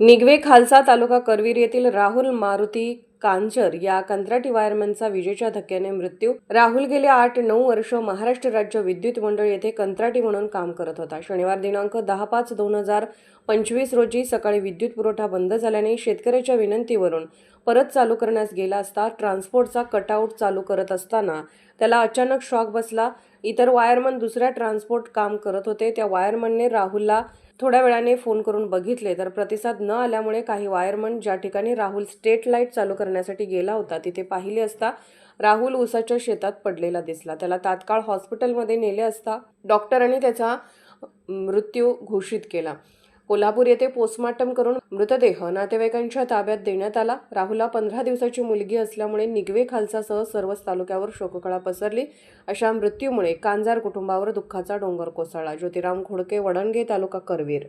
निगवे खालसा तालुका करवीर येथील राहुल मारुती कांजर या कंत्राटी वायरमॅनचा विजेच्या धक्क्याने मृत्यू. राहुल गेले आठ नऊ वर्ष महाराष्ट्र राज्य विद्युत मंडळ येथे कंत्राटी म्हणून काम करत होता. शनिवार दिनांक दहा पाच दोन हजार पंचवीस रोजी सकाळी विद्युत पुरवठा बंद झाल्याने शेतकऱ्याच्या विनंतीवरून परत चालू करण्यास गेला असता ट्रान्सपोर्टचा कटआउट चालू करत असताना त्याला अचानक शॉक बसला. इतर वायरमन दुसऱ्या ट्रान्सपोर्ट काम करत होते. त्या वायरमनने राहुलला थोड्या वेळाने फोन करून बघितले तर प्रतिसाद न आल्यामुळे काही वायरमन ज्या ठिकाणी राहुल स्टेट लाइट चालू करण्यासाठी गेला होता तिथे पाहिले असता राहुल उसाच्या शेतात पडलेला दिसला. त्याला तात्काळ हॉस्पिटलमध्ये नेले असता डॉक्टरांनी त्याचा मृत्यू घोषित केला. कोल्हापूर येथे पोस्टमॉर्टम करून मृतदेह नातेवाईकांच्या ताब्यात देण्यात आला. राहुलला पंधरा दिवसाची मुलगी असल्यामुळे निगवे खालसासह सर्वच तालुक्यावर शोककळा पसरली. अशा मृत्यूमुळे कांजार कुटुंबावर दुःखाचा डोंगर कोसळला. ज्योतिराम घोडके वडणगे तालुका करवीर.